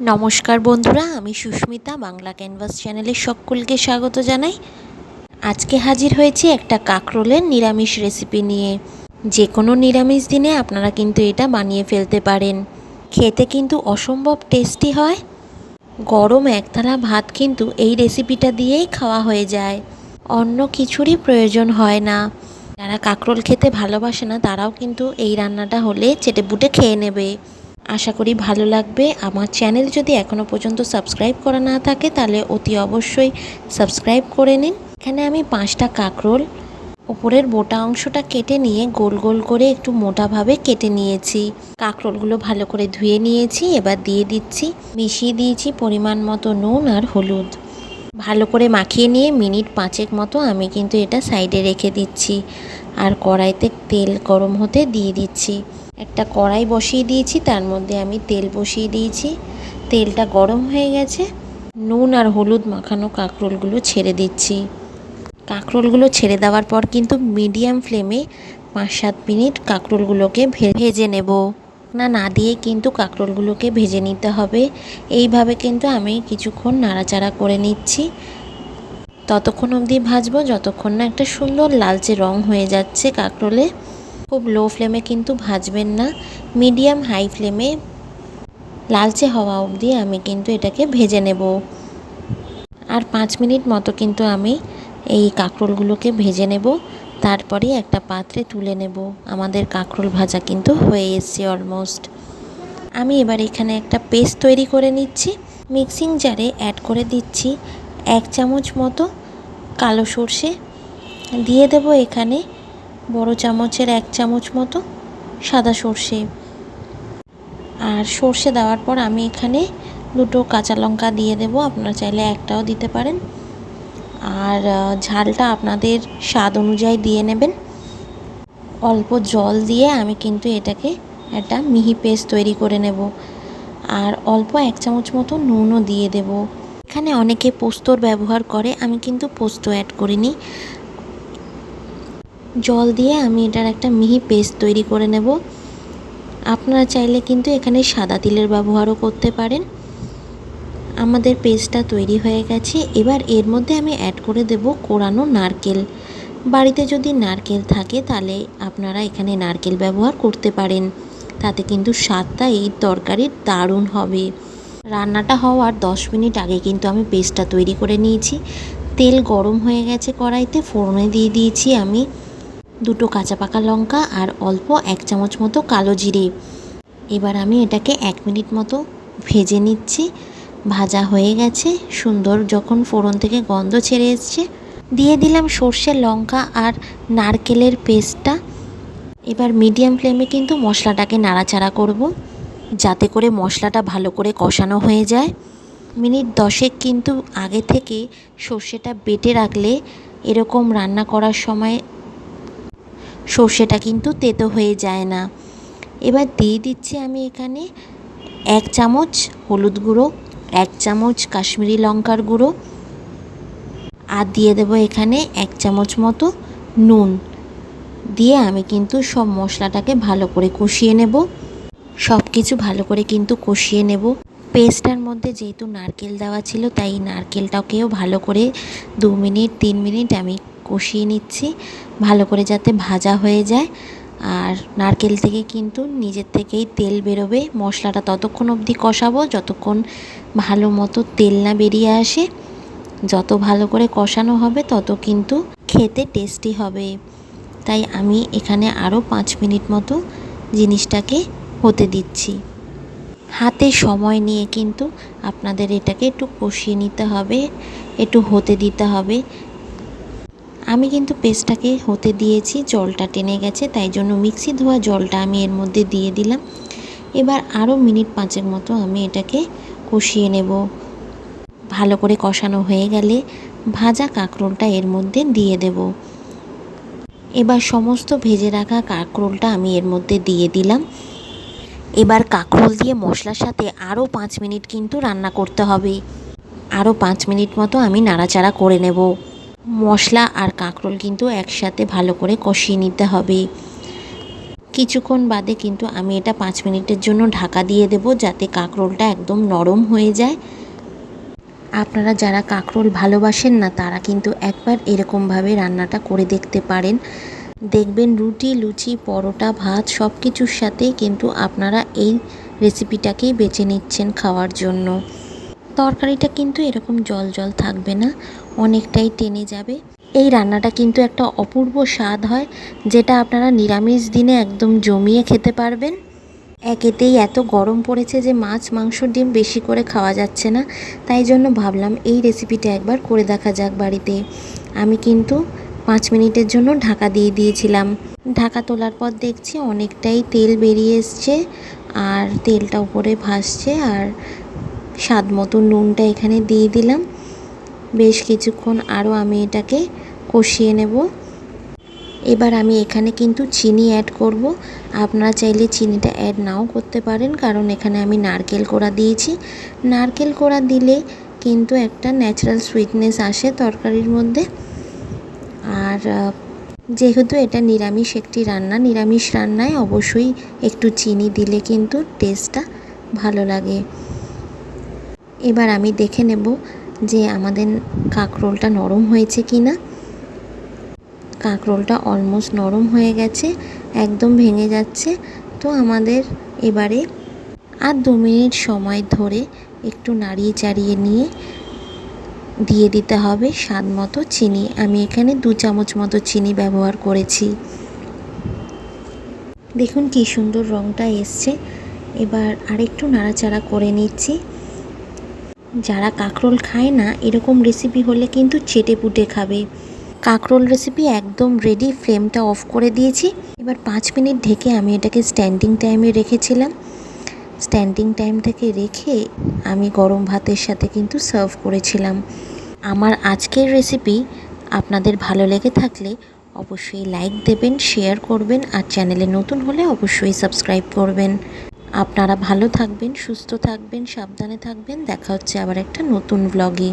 নমস্কার বন্ধুরা, আমি সুস্মিতা, বাংলা ক্যানভাস চ্যানেলে সকলকে স্বাগত জানাই। আজকে হাজির হয়েছি একটা কাঁকরোলের নিরামিষ রেসিপি নিয়ে। যে কোনো নিরামিষ দিনে আপনারা কিন্তু এটা বানিয়ে ফেলতে পারেন। খেতে কিন্তু অসম্ভব টেস্টি হয়। গরম এক থালা ভাত কিন্তু এই রেসিপিটা দিয়েই খাওয়া হয়ে যায়। অন্য কিছুরই প্রয়োজন হয় না। যারা কাঁকরোল খেতে ভালোবাসে না, তারাও কিন্তু এই রান্নাটা হলে চেটেপুটে খেয়ে নেবে। আশা করি ভালো লাগবে। আমার চ্যানেল যদি এখনও পর্যন্ত সাবস্ক্রাইব করা না থাকে, তাহলে অতি অবশ্যই সাবস্ক্রাইব করে নিন। এখানে আমি পাঁচটা কাঁকরোল ওপরের বোটা অংশটা কেটে নিয়ে গোল গোল করে একটু মোটাভাবে কেটে নিয়েছি। কাঁকরোলগুলো ভালো করে ধুয়ে নিয়েছি, এবার দিয়ে দিচ্ছি, মিশিয়ে দিয়েছি পরিমাণ মতো নুন আর হলুদ। ভালো করে মাখিয়ে নিয়ে মিনিট পাঁচেক মতো আমি কিন্তু এটা সাইডে রেখে দিচ্ছি। আর কড়াইতে তেল গরম হতে দিয়ে দিচ্ছি। একটা কড়াই বসিয়ে দিয়েছি, তার মধ্যে আমি তেল বসিয়ে দিয়েছি। তেলটা গরম হয়ে গেছে। নুন আর হলুদ মাখানো কাঁকরোলগুলো ছেড়ে দিচ্ছি। কাঁকরোলগুলো ছেড়ে দেওয়ার পর কিন্তু মিডিয়াম ফ্লেমে পাঁচ সাত মিনিট কাঁকরোলগুলোকে ভেজে নেব। না না দিয়ে কিন্তু কাঁকরোলগুলোকে ভেজে নিতে হবে। এইভাবে কিন্তু আমি কিছুক্ষণ নাড়াচাড়া করে নিচ্ছি। ততক্ষণ অবধি ভাজবো, যতক্ষণ না একটা সুন্দর লালচে রং হয়ে যাচ্ছে কাঁকরোলে। খুব লো ফ্লেমে কিন্তু ভাজবেন না মিডিয়াম হাই ফ্লেমে লালচে হওয়া অবধি আমি কিন্তু এটাকে ভেজে নেব। আর পাঁচ মিনিট মতো কিন্তু আমি এই কাঁকরোলগুলোকে ভেজে নেব, তারপরে একটা পাত্রে তুলে নেব। আমাদের কাঁকরোল ভাজা কিন্তু হয়ে এসছে অলমোস্ট আমি এবার এখানে একটা পেস্ট তৈরি করে নিচ্ছি। মিক্সিং জারে অ্যাড করে দিচ্ছি এক চামচ মতো কালো সর্ষে। দিয়ে দেব এখানে বড় চামচের এক চামচ মতো সাদা সর্ষে। আর সর্ষে দেওয়ার পর আমি এখানে দুটো কাঁচা লঙ্কা দিয়ে দেব, আপনারা চাইলে একটাও দিতে পারেন। আর ঝালটা আপনাদের স্বাদ অনুযায়ী দিয়ে নেবেন। অল্প জল দিয়ে আমি কিন্তু এটাকে একটা মিহি পেস্ট তৈরি করে নেব। আর অল্প এক চামচ মতো নুনও দিয়ে দেব। এখানে অনেকে পোস্তর ব্যবহার করে, আমি কিন্তু পোস্ত অ্যাড করিনি। জল দিয়ে আমি এটার একটা মিহি পেস্ট তৈরি করে নেব। আপনারা চাইলে কিন্তু এখানে সাদা তিলের ব্যবহারও করতে পারেন। আমাদের পেস্টটা তৈরি হয়ে গেছে। এবার এর মধ্যে আমি অ্যাড করে দেব কোরানো নারকেল। বাড়িতে যদি নারকেল থাকে তাহলে আপনারা এখানে নারকেল ব্যবহার করতে পারেন। তাতে কিন্তু স্বাদটা এই তরকারির দারুণ হবে। রান্নাটা হওয়ার দশ মিনিট আগে কিন্তু আমি পেস্টটা তৈরি করে নিয়েছি। তেল গরম হয়ে গেছে কড়াইতে, ফোড়নে দিয়ে দিয়েছি আমি। দুটো কাঁচা পাকা লঙ্কা আর অল্প এক চামচ মতো কালো জিরে। এবার আমি এটাকে এক মিনিট মতো ভেজে নিচ্ছি। ভাজা হয়ে গেছে, সুন্দর যখন ফোড়ন থেকে গন্ধ ছেড়ে এসছে। দিয়ে দিলাম সর্ষে লঙ্কা আর নারকেলের পেস্টটা। এবার মিডিয়াম ফ্লেমে কিন্তু মশলাটাকে নাড়াচাড়া করব, যাতে করে মশলাটা ভালো করে কষানো হয়ে যায়। মিনিট দশেক কিন্তু আগে থেকে সর্ষেটা বেটে রাখলে এরকম রান্না করার সময় সর্ষেটা কিন্তু তেতো হয়ে যায় না। এবার দিয়ে দিচ্ছি আমি এখানে এক চামচ হলুদ গুঁড়ো, এক চামচ কাশ্মীরি লঙ্কার গুঁড়ো আর দিয়ে দেবো এখানে এক চামচ মতো নুন। দিয়ে আমি কিন্তু সব মশলাটাকে ভালো করে কষিয়ে নেব। সব কিছু ভালো করে কিন্তু কষিয়ে নেব। পেস্টটার মধ্যে যেহেতু নারকেল দেওয়া ছিল, তাই নারকেলটাকেও ভালো করে দু মিনিট, তিন মিনিট আমি কষিয়ে নিচ্ছি, ভালো করে যাতে ভাজা হয়ে যায়। আর নারকেল থেকে কিন্তু নিজের থেকেই তেল বেরোবে। মশলাটা ততক্ষণ অবধি কষাবো, যতক্ষণ ভালো মতো তেল না বেরিয়ে আসে। যত ভালো করে কষানো হবে, তত কিন্তু খেতে টেস্টি হবে। তাই আমি এখানে আরও পাঁচ মিনিট মতো জিনিসটাকে হতে দিচ্ছি। হাতে সময় নিয়ে কিন্তু আপনাদের এটাকে একটু কষিয়ে নিতে হবে, একটু হতে দিতে হবে। আমি কিন্তু পেস্টটাকে হতে দিয়েছি, জলটা টেনে গেছে, তাই জন্য মিক্সি ধোয়া জলটা আমি এর মধ্যে দিয়ে দিলাম। এবার আরও মিনিট পাঁচের মতো আমি এটাকে কষিয়ে নেব। ভালো করে কষানো হয়ে গেলে ভাজা কাঁকরোলটা এর মধ্যে দিয়ে দেব। এবার সমস্ত ভেজে রাখা কাঁকরোলটা আমি এর মধ্যে দিয়ে দিলাম। এবার কাঁকরোল দিয়ে মশলার সাথে আরও পাঁচ মিনিট কিন্তু রান্না করতে হবে। আরও পাঁচ মিনিট মতো আমি নাড়াচাড়া করে নেব। মশলা আর কাঁকরোল কিন্তু একসাথে ভালো করে কষিয়ে নিতে হবে। কিছুক্ষণ বাদে কিন্তু আমি এটা পাঁচ মিনিটের জন্য ঢাকা দিয়ে দেব যাতে কাঁকরোলটা একদম নরম হয়ে যায়। আপনারা যারা কাঁকরোল ভালোবাসেন না, তারা কিন্তু একবার এরকমভাবে রান্নাটা করে দেখতে পারেন। দেখবেন রুটি, লুচি, পরোটা, ভাত সব কিছুর সাথেই কিন্তু আপনারা এই রেসিপিটাকেই বেছে নিচ্ছেন খাওয়ার জন্য। তরকারিটা কিন্তু এরকম জল জল থাকবে না, অনেকটাই টেনে যাবে। এই রান্নাটা কিন্তু একটা অপূর্ব স্বাদ হয়, যেটা আপনারা নিরামিষ দিনে একদম জমিয়ে খেতে পারবেন। একেতেই এত গরম পড়েছে যে মাছ, মাংস, ডিম বেশি করে খাওয়া যাচ্ছে না, তাই জন্য ভাবলাম এই রেসিপিটা একবার করে দেখা যাক বাড়িতে। আমি কিন্তু পাঁচ মিনিটের জন্য ঢাকা দিয়ে দিয়েছিলাম। ঢাকা তোলার পর দেখছি অনেকটাই তেল বেরিয়ে এসছে, আর তেলটা উপরে ভাসছে, আর স্বাদ মতো নুনটা এখানে দিয়ে দিলাম। বেশ কিছুক্ষণ আরও আমি এটাকে কষিয়ে নেব। এবার আমি এখানে কিন্তু চিনি অ্যাড করব। আপনারা চাইলে চিনিটা অ্যাড নাও করতে পারেন, কারণ এখানে আমি নারকেল কোড়া দিয়েছি। নারকেল কোড়া দিলে কিন্তু একটা ন্যাচারাল সুইটনেস আসে তরকারির মধ্যে। আর যেহেতু এটা নিরামিষ একটি রান্না, নিরামিষ রান্নায় অবশ্যই একটু চিনি দিলে কিন্তু টেস্টটা ভালো লাগে। এবার আমি দেখে নেব যে আমাদের কাঁকরোলটা নরম হয়েছে কি না। কাঁকরোলটা অলমোস্ট নরম হয়ে গেছে, একদম ভেঙে যাচ্ছে। তো আমাদের এবারে আর দু মিনিট সময় ধরে একটু নাড়িয়ে চাড়িয়ে নিয়ে দিয়ে দিতে হবে স্বাদ মতো চিনি। আমি এখানে দু চামচ মতো চিনি ব্যবহার করেছি। দেখুন কি সুন্দর রঙটা এসছে। এবার আরেকটু নাড়াচাড়া করে নিচ্ছি। যারা কাঁকরোল খায় না, এরকম রেসিপি হলে কিন্তু চেটে পুটে খাবে। কাঁকরোল রেসিপি একদম রেডি ফ্লেমটা অফ করে দিয়েছি। এবার পাঁচ মিনিট ঢেকে আমি এটাকে স্ট্যান্ডিং টাইমে রেখেছিলাম। স্ট্যান্ডিং টাইম থেকে রেখে আমি গরম ভাতের সাথে কিন্তু সার্ভ করেছিলাম। আমার আজকের রেসিপি আপনাদের ভালো লেগে থাকলে অবশ্যই লাইক দেবেন শেয়ার করবেন আর চ্যানেলে নতুন হলে অবশ্যই সাবস্ক্রাইব করবেন। আপনারা ভালো থাকবেন সুস্থ থাকবেন সাবধানে থাকবেন। দেখা হচ্ছে আবার একটা নতুন ব্লগে